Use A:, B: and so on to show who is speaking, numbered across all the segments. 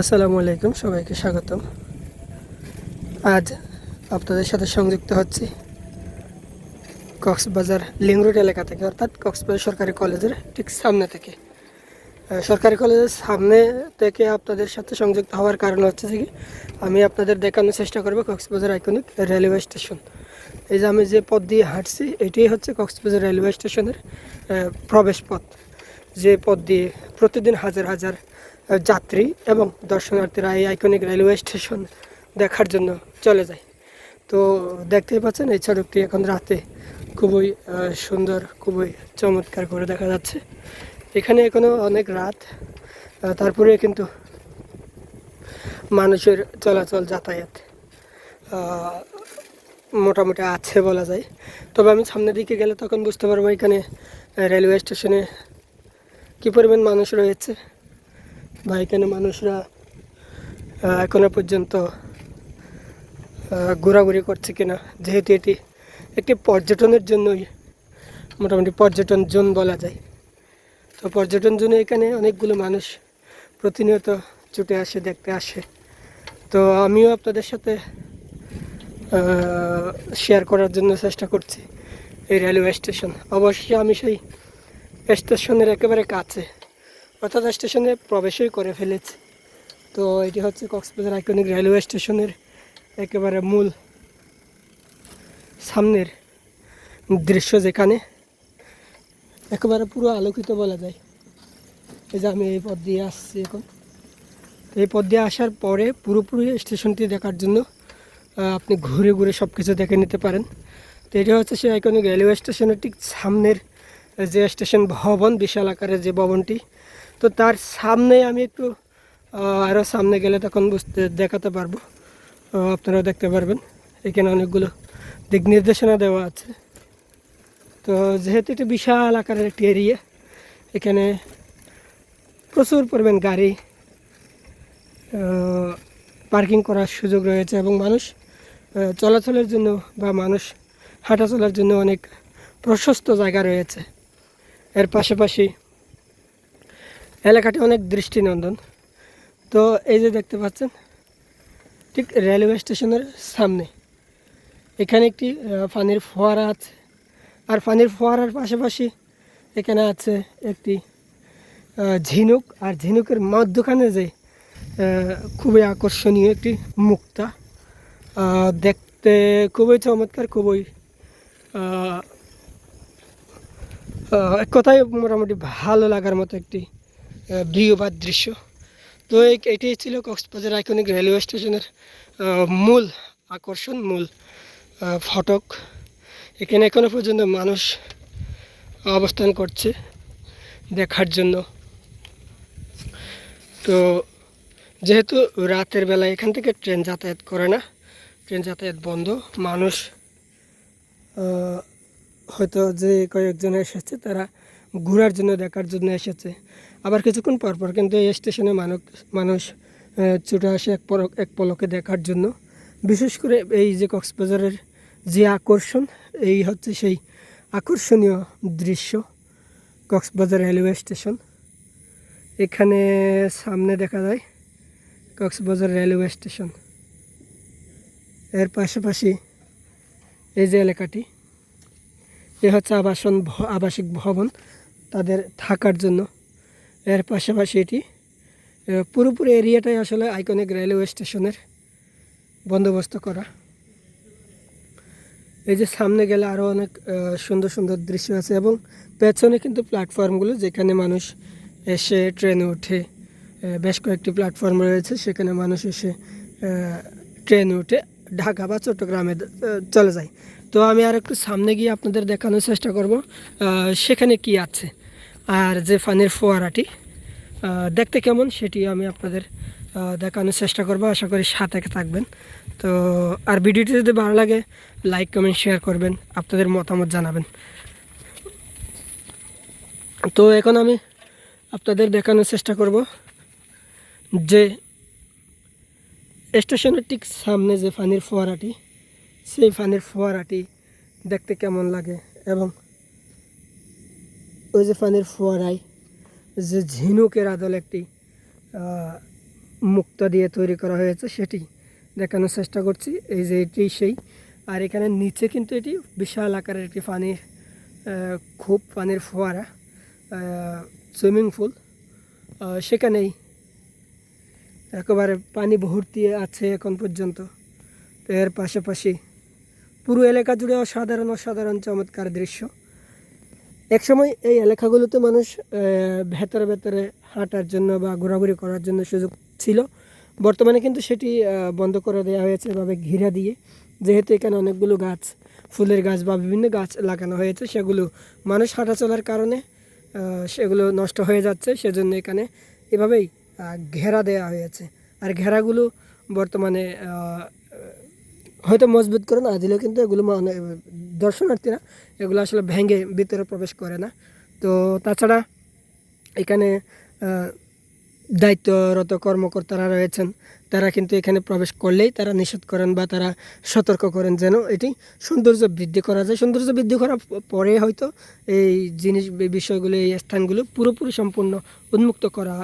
A: আসসালামু আলাইকুম, সবাইকে স্বাগতম। আজ আপনাদের সাথে সংযুক্ত হচ্ছি কক্সবাজার লিং এলাকা থেকে, অর্থাৎ কক্সবাজার সরকারি কলেজের ঠিক সামনে থেকে। সরকারি কলেজের সামনে থেকে আপনাদের সাথে সংযুক্ত হওয়ার কারণ হচ্ছে যে আমি আপনাদের দেখানোর চেষ্টা করব কক্সবাজার আইকনিক রেলওয়ে স্টেশন। এই যে আমি যে পথ দিয়ে হাঁটছি, এটাই হচ্ছে কক্সবাজার রেলওয়ে স্টেশনের প্রবেশ পথ। যে পথ দিয়ে প্রতিদিন হাজার হাজার যাত্রী এবং দর্শনার্থীরা এই আইকনিক রেলওয়ে স্টেশন দেখার জন্য চলে যায়। তো দেখতেই পাচ্ছেন, এই সড়কটি এখন রাতে খুবই সুন্দর, খুবই চমৎকার করে দেখা যাচ্ছে। এখানে এখনও অনেক রাত তারপরে কিন্তু মানুষের চলাচল যাতায়াত মোটামুটি আছে বলা যায়। তবে আমি সামনের দিকে গেলে তখন বুঝতে পারব এখানে রেলওয়ে স্টেশনে কী পরিমাণ মানুষ রয়েছে। বা এখানে মানুষরা এখনও পর্যন্ত ঘোরাঘুরি করছে কিনা, যেহেতু এটি একটি পর্যটনের জন্যই মোটামুটি পর্যটন জোন বলা যায়। তো পর্যটন জোনে এখানে অনেকগুলো মানুষ প্রতিনিয়ত ছুটে আসে, দেখতে আসে। তো আমিও আপনাদের সাথে শেয়ার করার জন্য চেষ্টা করছি এই রেলওয়ে স্টেশন অবশ্যই আমি সেই স্টেশনের একেবারে কাছে। অর্থাৎ স্টেশনে প্রবেশই করে ফেলেছি। তো এটি হচ্ছে কক্সবাজার আইকনিক রেলওয়ে স্টেশনের একেবারে মূল সামনের দৃশ্য যেখানে একেবারে পুরো আলোকিত বলা যায়। এই যে আমি এই পথ দিয়ে আসছি এখন। এই পথ দিয়ে আসার পরে পুরোপুরি স্টেশনটি দেখার জন্য আপনি ঘুরে ঘুরে সব কিছু দেখে নিতে পারেন। তো এটা হচ্ছে সেই আইকনিক রেলওয়ে স্টেশনের ঠিক সামনের যে স্টেশন ভবন, বিশাল আকারের যে ভবনটি তো তার সামনে আমি একটু আরও সামনে গেলে তখন বুঝতে, দেখাতে পারব। আপনারাও দেখতে পারবেন। এখানে অনেকগুলো দিক নির্দেশনা দেওয়া আছে। তো যেহেতু এটা বিশাল আকারের একটি এরিয়া এখানে প্রচুর পরিমাণ গাড়ি পার্কিং করার সুযোগ রয়েছে এবং মানুষ চলাচলের জন্য বা মানুষ হাঁটা চলার জন্য অনেক প্রশস্ত জায়গা রয়েছে। এর পাশাপাশি এলাকাটি অনেক দৃষ্টিনন্দন। তো এই যে দেখতে পাচ্ছেন, ঠিক রেলওয়ে স্টেশনের সামনে। এখানে একটি পানির ফোয়ারা আছে। আর পানির ফোয়ারার পাশাপাশি এখানে আছে একটি ঝিনুক। আর ঝিনুকের মধ্যখানে যে খুবই আকর্ষণীয় একটি মুক্তা দেখতে খুবই চমৎকার, খুবই এক কথায় মোটামুটি ভালো লাগার মতো একটি ভিউ দৃশ্য। তো এটাই ছিল কক্সবাজার আইকনিক রেলওয়ে স্টেশনের মূল আকর্ষণ, মূল ফটক। এখানে এখনও পর্যন্ত মানুষ অবস্থান করছে দেখার জন্য। তো যেহেতু রাতের বেলা এখান থেকে ট্রেন যাতায়াত করে না, ট্রেন যাতায়াত বন্ধ, মানুষ হয়তো যে কয়েকজন এসেছে তারা ঘোরার জন্য, দেখার জন্য এসেছে। আবার কিছুক্ষণ পর পর কিন্তু এই স্টেশনে মানুষ মানুষ ছুটে আসে এক পলক, এক পলকে দেখার জন্য। বিশেষ করে এই যে কক্সবাজারের যে আকর্ষণ, এই হচ্ছে সেই আকর্ষণীয় দৃশ্য, কক্সবাজার রেলওয়ে স্টেশন। এখানে সামনে দেখা যায় কক্সবাজার রেলওয়ে স্টেশন। এর পাশাপাশি এই যে এলাকাটি, এ হচ্ছে আবাসন, আবাসিক ভবন। তাদের থাকার জন্য। এর পাশাপাশি এটি পুরোপুরি এরিয়াটাই আসলে আইকনিক রেলওয়ে স্টেশনের বন্দোবস্ত করা। এই যে সামনে গেলে আরও অনেক সুন্দর সুন্দর দৃশ্য আছে এবং পেছনে কিন্তু প্ল্যাটফর্মগুলো যেখানে মানুষ এসে ট্রেনে ওঠে বেশ কয়েকটি প্ল্যাটফর্ম রয়েছে সেখানে মানুষ এসে ট্রেনে উঠে ঢাকা বা চট্টগ্রামে চলে যায়। তো আমি আর একটু সামনে গিয়ে আপনাদের দেখানোর চেষ্টা করব সেখানে কি আছে। আর যে ফানির ফোয়ারাটি দেখতে কেমন সেটি আমি আপনাদের দেখানোর চেষ্টা করব। আশা করি সাথে থাকবেন। তো আর ভিডিওটি যদি ভালো লাগে, লাইক, কমেন্ট, শেয়ার করবেন, আপনাদের মতামত জানাবেন। তো এখন আমি আপনাদের দেখানোর চেষ্টা করব যে স্টেশনের ঠিক সামনে যে পানির ফোয়ারাটি, সেই পানির ফোয়ারাটি দেখতে কেমন লাগে এবং ওই যে পানির ফোয়ারায়, যে ঝিনুকের আদল একটি মুক্তা দিয়ে তৈরি করা হয়েছে সেটি দেখানোর চেষ্টা করছি। এই যে এটি সেই, আর এখানে নিচে কিন্তু এটি বিশাল আকারের একটি পানির খুব পানির ফোয়ারা সুইমিং পুল। সেখানেই একেবারে পানি ভর্তি আছে এখন পর্যন্ত। এর পাশাপাশি পুরো এলাকা জুড়ে অসাধারণ অসাধারণ চমৎকার দৃশ্য। একসময় এই এলাকাগুলোতে মানুষ ভেতরে ভেতরে হাঁটার জন্য বা ঘোরাঘুরি করার জন্য সুযোগ ছিল। বর্তমানে কিন্তু সেটি বন্ধ করে দেওয়া হয়েছে এভাবে ঘিরা দিয়ে। যেহেতু এখানে অনেকগুলো গাছ, ফুলের গাছ বা বিভিন্ন গাছ লাগানো হয়েছে, সেগুলো মানুষ হাঁটা চলার কারণে সেগুলো নষ্ট হয়ে যাচ্ছে। সেজন্য এখানে এভাবেই ঘেরা দেওয়া হয়েছে। আর ঘেরাগুলো বর্তমানে হয়তো মজবুত করে না, দিলেও কিন্তু এগুলো মানে দর্শনার্থীরা এগুলো আসলে ভেঙে ভিতরে প্রবেশ করে না। তো তাছাড়া এখানে দায়িত্বরত কর্মকর্তারা রয়েছেন, তারা কিন্তু এখানে প্রবেশ করলেই তারা নিষেধ করেন বা তারা সতর্ক করেন যেন এটি সৌন্দর্য বৃদ্ধি করা যায়। সৌন্দর্য বৃদ্ধি করার পরে হয়তো এই জিনিস বিষয়গুলো, এই স্থানগুলো পুরোপুরি সম্পূর্ণ উন্মুক্ত করা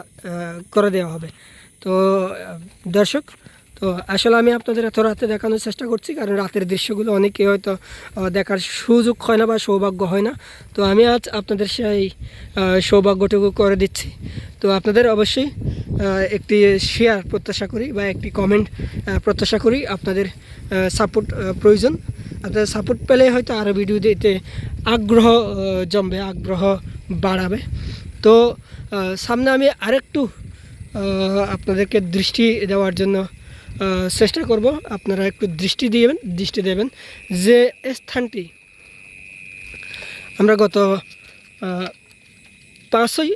A: করে দেওয়া হবে। তো দর্শক তো আসলে আমি আপনাদের এত রাতে দেখানোর চেষ্টা করছি, কারণ রাতের দৃশ্যগুলো অনেকে হয়তো দেখার সুযোগ হয় না বা সৌভাগ্য হয় না। তো আমি আজ আপনাদের সেই সৌভাগ্যটুকু করে দিচ্ছি। তো আপনাদের অবশ্যই একটি শেয়ার প্রত্যাশা করি বা একটি কমেন্ট প্রত্যাশা করি আপনাদের সাপোর্ট প্রয়োজন। আপনাদের সাপোর্ট পেলে হয়তো আরও ভিডিও দিতে আগ্রহ জমবে, আগ্রহ বাড়াবে। তো সামনে আমি আরেকটু আপনাদেরকে দৃষ্টি দেওয়ার জন্য চেষ্টা করব আপনারা একটু দৃষ্টি দিবেন, দৃষ্টি দেবেন যে স্থানটি আমরা গত পাঁচই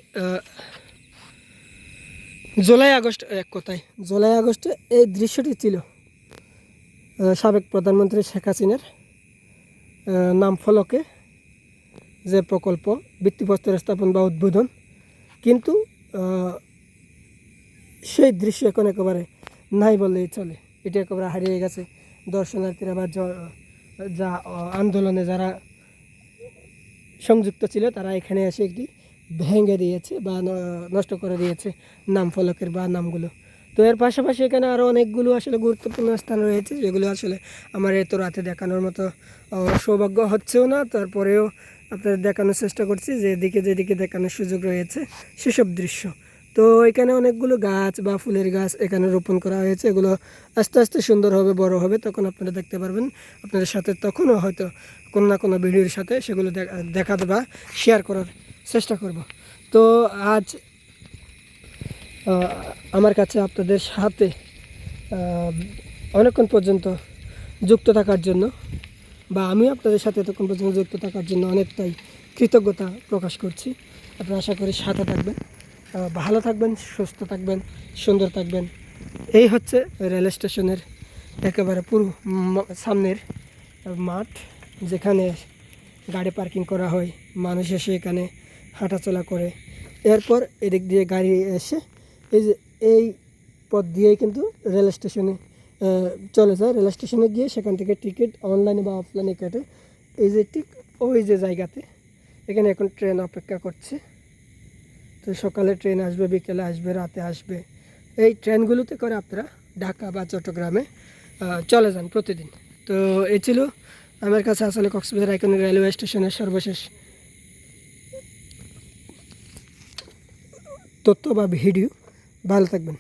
A: জুলাই আগস্ট এক কথায়, জুলাই আগস্টে এই দৃশ্যটি ছিল সাবেক প্রধানমন্ত্রী শেখ হাসিনার নাম ফলকে যে প্রকল্প, ভিত্তিপ্রস্তর স্থাপন বা উদ্বোধন। কিন্তু সেই দৃশ্য এখন একেবারে নাই বললেই চলে। এটি একেবারে হারিয়ে গেছে। দর্শনার্থীরা বা যা আন্দোলনে যারা সংযুক্ত ছিল, তারা এখানে এসে একটি ভেঙে দিয়েছে বা নষ্ট করে দিয়েছে নাম ফলকের বা নামগুলো। তো এর পাশাপাশি এখানে আরও অনেকগুলো আসলে গুরুত্বপূর্ণ স্থান রয়েছে, যেগুলো আসলে আমার এত রাতে দেখানোর মতো সৌভাগ্য হচ্ছেও না। তারপরেও আপনাদের দেখানোর চেষ্টা করছি যেদিকে যেদিকে দেখানোর সুযোগ রয়েছে, সেসব দৃশ্য। তো এখানে অনেকগুলো গাছ বা ফুলের গাছ এখানে রোপণ করা হয়েছে। এগুলো আস্তে আস্তে সুন্দর হবে, বড় হবে, তখন আপনারা দেখতে পারবেন। আপনাদের সাথে তখনও হয়তো কোনো না কোনো ভিডিওর সাথে সেগুলো দেখা- বা শেয়ার করার চেষ্টা করব। তো আজ আমার কাছে আপনাদের সাথে অনেকক্ষণ পর্যন্ত যুক্ত থাকার জন্য বা আমি আপনাদের সাথে এতক্ষণ পর্যন্ত যুক্ত থাকার জন্য অনেকটাই কৃতজ্ঞতা প্রকাশ করছি। আপনারা আশা করি সাথে থাকবেন। ভালো থাকবেন, সুস্থ থাকবেন, সুন্দর থাকবেন। এই হচ্ছে রেল স্টেশনের একেবারে পুরো সামনের মাঠ, যেখানে গাড়ি পার্কিং করা হয়, মানুষ এসে এখানে হাঁটাচলা করে। এরপর এদিক দিয়ে গাড়ি এসে, এই যে এই পথ দিয়েই কিন্তু রেল স্টেশনে চলে যায়। রেল স্টেশনে গিয়ে সেখান থেকে টিকিট অনলাইনে বা অফলাইনে কেটে, এই যে ঠিক ওই যে জায়গাতে, এখানে এখন ট্রেন অপেক্ষা করছে। তো সকালে ট্রেন আসবে, বিকেলে আসবে, রাতে আসবে। এই ট্রেনগুলোতে করে আপনারা ঢাকা বা চট্টগ্রামে চলে যান প্রতিদিন। তো এ ছিল আমার কাছে আসলে কক্সবাজার আইকনিক রেলওয়ে স্টেশনের সর্বশেষ তথ্য বা ভিডিও ভালো থাকবেন।